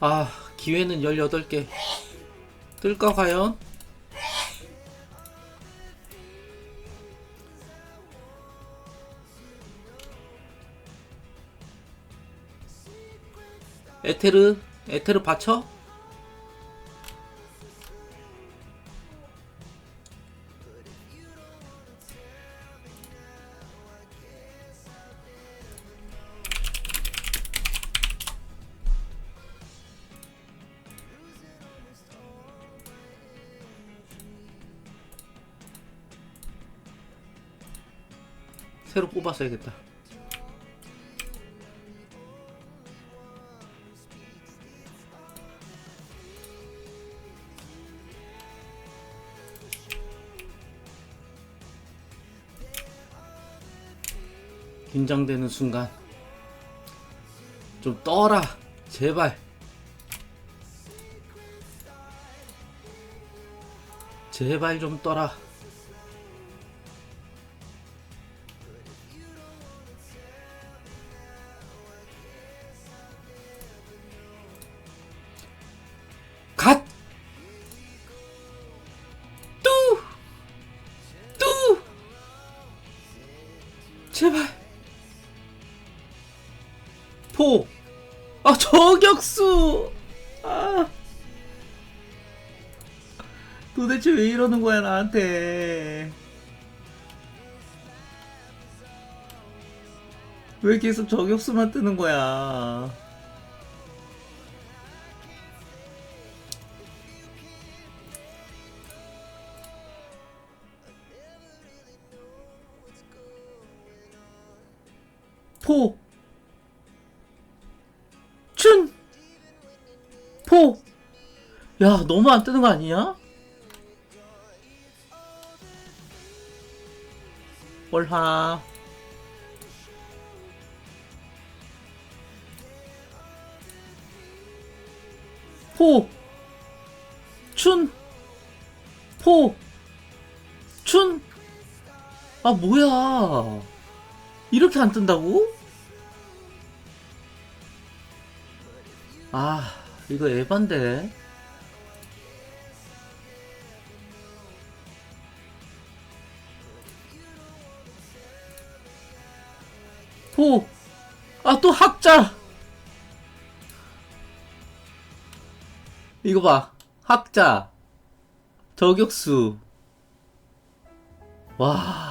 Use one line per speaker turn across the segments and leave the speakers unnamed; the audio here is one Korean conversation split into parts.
아, 기회는 18개. 뜰까, 과연? 에테르, 에테르 받쳐? 새로 뽑았어야겠다. 긴장되는 순간 좀 떠라 제발 제발 좀 떠라 제발 포! 아 저격수! 아 도대체 왜 이러는 거야 나한테 왜 계속 저격수만 뜨는 거야 포! 춘! 포! 야, 너무 안 뜨는 거 아니야? 월하. 포! 춘! 포! 춘! 아, 뭐야. 이렇게 안 뜬다고? 아, 이거 에반데. 포! 아, 또 학자! 이거 봐. 학자. 저격수. 와.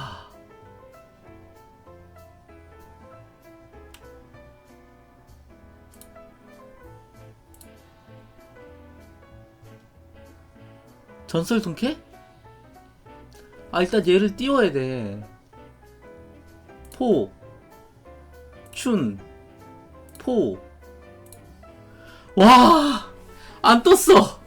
전설 동캐? 아 일단 얘를 띄워야 돼. 포, 춘, 포. 와, 안 떴어.